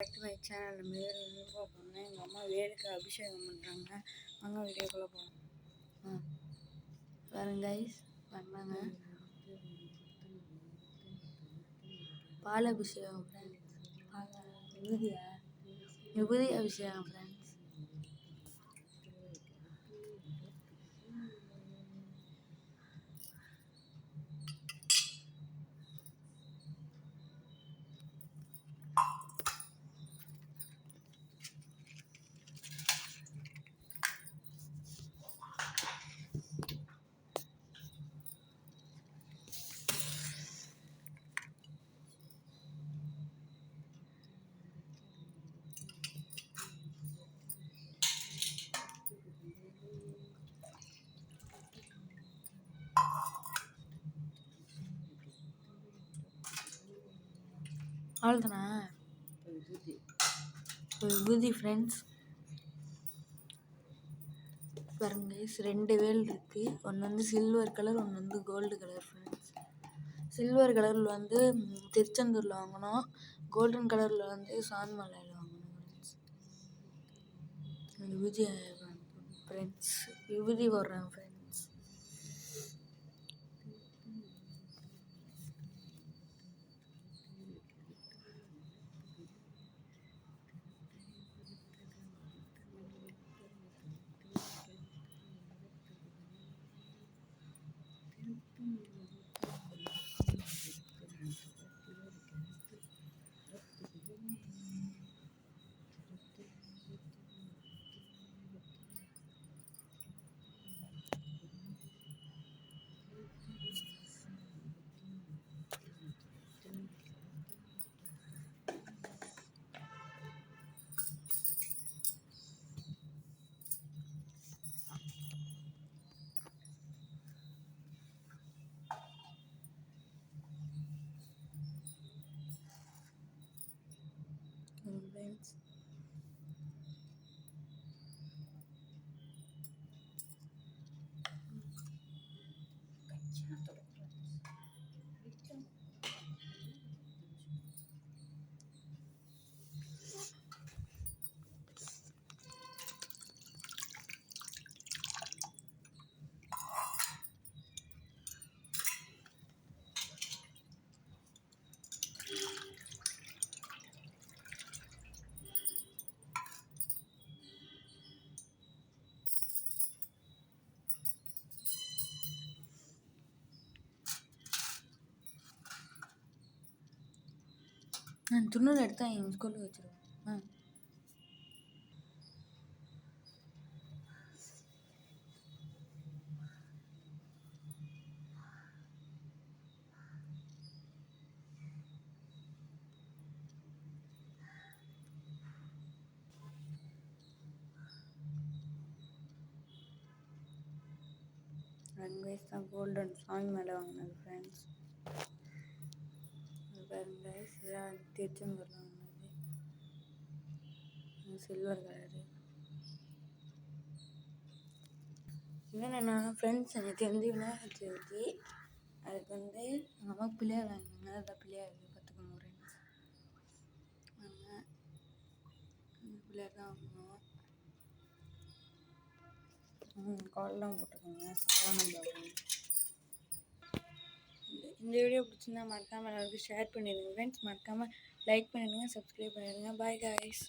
Back to my channel மேலே வேறு video பண்ணேன். எங்கள் அம்மா வேலுக்கு அபிஷேகம் பண்ணுறாங்க அங்கே வீடியோக்குள்ளே போகணும் ஆ. பாருங்க கைஸ் பண்ணாங்க பால் அபிஷேகம். விபூதியா விபூதி அபிஷேகம் ஃப்ரெண்ட்ஸ் அவ்வளோதானே விபூதி ஃப்ரெண்ட்ஸ் பாருங்க ரெண்டு வேல் இருக்கு. ஒன்று வந்து சில்வர் கலர் ஒன்று வந்து கோல்டு கலர் ஃப்ரெண்ட்ஸ் சில்வர் கலரில் வந்து திருச்செந்தூரில் வாங்கினோம். கோல்டன் கலரில் வந்து சான்மலையில் வாங்கினோம் ஃப்ரெண்ட்ஸ் விபூதி ஃப்ரெண்ட்ஸ் விபூதி போடுறேன் ஃப்ரெண்ட்ஸ் 嗯。ஃப்ரெண்ட்ஸ் நான் துணூர் எடுத்தா எங்கள் ஸ்கூலில் வச்சுருவேன். ஆ. ரன்வேஸ் தான் கோல்டன் சாமி மேலே வாங்கினது ஃப்ரெண்ட்ஸ் பாருங்க guys, இதான் திருச்செந்தூரில் வாங்கினது சில்வர் கலரு என்னென்னா ஃப்ரெண்ட்ஸ் எனக்கு வந்து விநாயகர் சதுர்த்தி அதுக்கு வந்து எங்கள் அம்மா பிள்ளையார் வாங்கினாங்க அதான் பிள்ளையார் பார்த்துக்கோங்க ஃப்ரெண்ட்ஸ் வாங்க பிள்ளையார் தான் வாங்கினோம் ம் கால்லாம் போட்டுக்கோங்க. சாதாரண இந்த வீடியோ பிடிச்சிருந்தா மறக்காமல் எல்லாருக்கும் ஷேர் பண்ணிடுங்க. ஃப்ரெண்ட்ஸ் மறக்காமல் லைக் பண்ணிடுங்க சப்ஸ்கிரைப் பண்ணிடுங்க. Bye guys